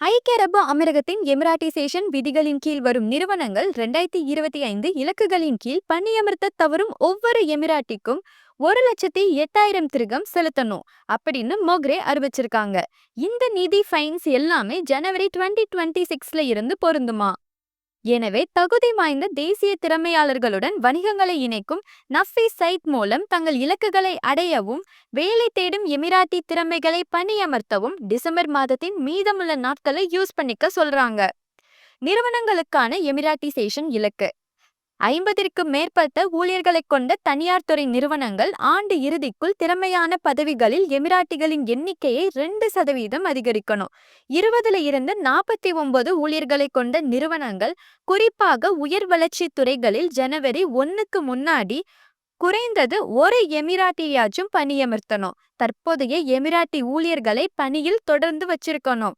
ஐக்கிய அரபு அமீரகத்தின் எமிராட்டிசேஷன் விதிகளின் கீழ் வரும் நிறுவனங்கள் ரெண்டாயிரத்தி இருபத்தி ஐந்து இலக்குகளின் கீழ் பணியமர்த்த தவறும் ஒவ்வொரு எமிராட்டிக்கும் ஒரு லட்சத்தி எட்டாயிரம் திருகம் செலுத்தணும் அப்படின்னு மொக்ரே அறிவிச்சிருக்காங்க. இந்த நிதி ஃபைன்ஸ் எல்லாமே ஜனவரி டுவெண்ட்டி டுவெண்ட்டி சிக்ஸ்ல இருந்து பொருந்துமா? எனவே தகுதி வாய்ந்த தேசிய திறமையாளர்களுடன் வணிகங்களை இணைக்கும் நஃபி சைட் மூலம் தங்கள் இலக்குகளை அடையவும் வேலை தேடும் எமிராட்டி திறமைகளை பணியமர்த்தவும் டிசம்பர் மாதத்தின் மீதமுள்ள நாட்களை யூஸ் பண்ணிக்க சொல்றாங்க. நிறுவனங்களுக்கான எமிராட்டிசேஷன் இலக்கு. ஐம்பதிற்கும் மேற்பட்ட ஊழியர்களைக் கொண்ட தனியார் துறை நிறுவனங்கள் ஆண்டு இறுதிக்குள் திறமையான பதவிகளில் எமிராட்டிகளின் எண்ணிக்கையை ரெண்டு சதவீதம் அதிகரிக்கணும். இருபதுல இருந்து நாற்பத்தி ஒன்பது ஊழியர்களைக் கொண்ட நிறுவனங்கள் குறிப்பாக உயர் வளர்ச்சி துறைகளில் ஜனவரி ஒன்னுக்கு முன்னாடி குறைந்தது ஒரு எமிராட்டியாச்சும் பணியமர்த்தணும். தற்போதைய எமிராட்டி ஊழியர்களை பணியில் தொடர்ந்து வச்சிருக்கணும்.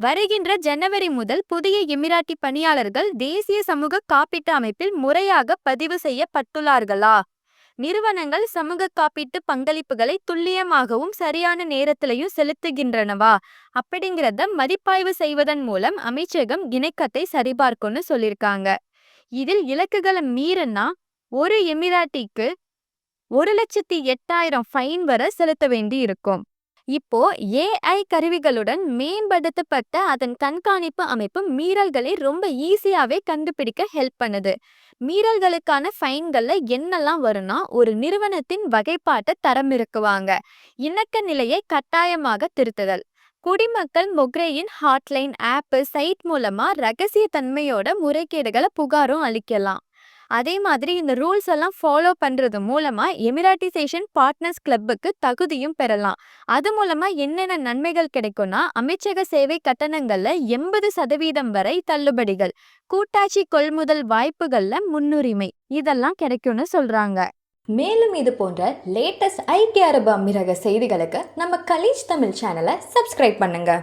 வருகின்ற ஜனவரி முதல் புதிய எமிராட்டி பணியாளர்கள் தேசிய சமூக காப்பீட்டு அமைப்பில் முறையாக பதிவு செய்யப்பட்டுள்ளார்களா? நிறுவனங்கள் சமூக காப்பீட்டு பங்களிப்புகளை துல்லியமாகவும் சரியான நேரத்திலையும் செலுத்துகின்றனவா? அப்படிங்கிறத மதிப்பாய்வு செய்வதன் மூலம் அமைச்சகம் இணக்கத்தை சரிபார்க்கும்னு சொல்லியிருக்காங்க. இதில் இலக்குகளை மீறினா ஒரு எமிராட்டிக்கு ஒரு லட்சத்தி எட்டாயிரம் ஃபைன் வர செலுத்த வேண்டி இருக்கும் இப்போ ஏஐ கருவிகளுடன் மேம்படுத்தப்பட்ட அதன் கண்காணிப்பு அமைப்பு மீறல்களை ரொம்ப ஈஸியாவே கண்டுபிடிக்க ஹெல்ப் பண்ணுது. மீறல்களுக்கான ஃபைன்கள்ல என்னெல்லாம் வரும்னா ஒரு நிறுவனத்தின் வகைப்பாட்டை தரம் இருக்குவாங்க இணக்க நிலையை கட்டாயமாக திருத்துதல். குடிமக்கள் மொக்ரேயின் ஹாட்லைன் ஆப்பு சைட் மூலமா ரகசிய தன்மையோட முறைகேடுகளை புகாரும் அளிக்கலாம். அதே மாதிரி இந்த ரூல்ஸ் எல்லாம் ஃபாலோ பண்ணுறது மூலமாக எமிராட்டிசேஷன் பார்ட்னர்ஸ் கிளப்புக்கு தகுதியும் பெறலாம். அது மூலமாக என்னென்ன நன்மைகள் கிடைக்கும்னா அமைச்சக சேவை கட்டணங்களில் எண்பது சதவீதம் வரை தள்ளுபடிகள் கூட்டாட்சி கொள்முதல் வாய்ப்புகளில் முன்னுரிமை இதெல்லாம் கிடைக்கும்னு சொல்கிறாங்க மேலும் இது போன்ற லேட்டஸ்ட் ஐக்கிய அரபு அமீரக செய்திகளுக்கு நம்ம கலீஜ் தமிழ் சேனலை சப்ஸ்கிரைப் பண்ணுங்கள்